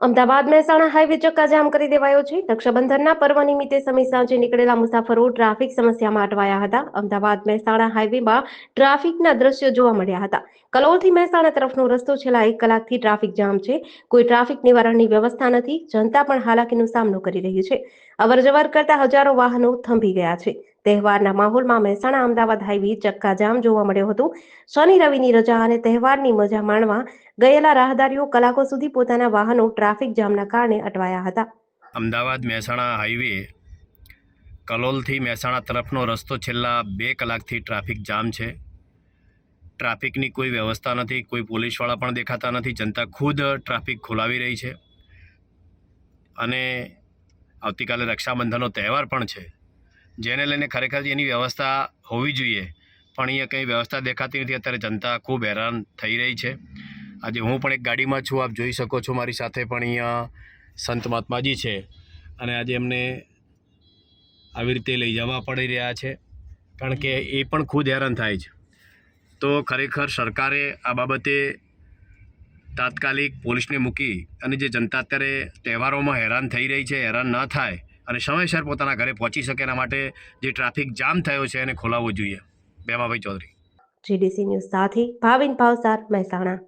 Ahmedabad Mehsana highway ચક્કાજામ કરી દેવાયો છે. રક્ષાબંધનના પર્વ નિમિત્તે સમી સાંજે નીકળેલા મુસાફરો ટ્રાફિક સમસ્યામાં અટવાયા હતા. અમદાવાદ મહેસાણા હાઈવેમાં ટ્રાફિકના દ્રશ્યો જોવા મળ્યા હતા. કલોલથી મહેસાણા તરફનો રસ્તો છેલ્લા એક કલાકથી ટ્રાફિક જામ છે. કોઈ ટ્રાફિક નિવારણની વ્યવસ્થા નથી. જનતા પણ હાલાકીનો સામનો કરી રહી છે. અવરજવર કરતા હજારો વાહનો થંભી ગયા છે. તહેવારના માહોલમાં મહેસાણા, અમદાવાદ હાઈવે ચક્કાજામ જોવા મળ્યો હતો. શનિ રવિની રજા અને તહેવારની મજા માણવા ગયેલા રાહદારીઓ કલાકો સુધી પોતાના વાહનો ટ્રાફિક જામના કારણે અટવાયા હતા. અમદાવાદ મહેસાણા હાઈવે કલોલથી મહેસાણા તરફનો રસ્તો છેલ્લા બે કલાકથી ટ્રાફિક જામ છે. ટ્રાફિકની કોઈ વ્યવસ્થા નથી, કોઈ પોલીસવાળા પણ દેખાતા નથી, જનતા ખુદ ટ્રાફિક ખોલાવી રહી છે. અને આવતીકાલે રક્ષાબંધનનો તહેવાર પણ છે. જેને લઈને ખરેખર એની વ્યવસ્થા હોવી જોઈએ. પણ અહીંયા કંઈ વ્યવસ્થા દેખાતી નથી. અત્યારે જનતા ખૂબ હેરાન થઈ રહી છે. આજે હું પણ એક ગાડીમાં છું. આપ જોઈ શકો છો મારી સાથે પણ અહીંયા સંત મહાત્માજી છે. અને આજે એમને આવી રીતે લઈ જવા પડી રહ્યા છે. કારણ કે એ પણ ખુદ હેરાન થાય છે. તો ખરેખર સરકારે આ બાબતે તાત્કાલિક પોલીસને મૂકી અને જે જનતા અત્યારે તહેવારોમાં હેરાન થઈ રહી છે, હેરાન ન થાય અને સમયસર પોતાના ઘરે પહોંચી શકે એના માટે જે ટ્રાફિક જામ થયો છે એને ખોલાવવો જોઈએ. બેમાભાઈ ચૌધરી. જીડીસી ન્યૂઝ સાથે ભાવિન ભાવસાર મહેસાણા.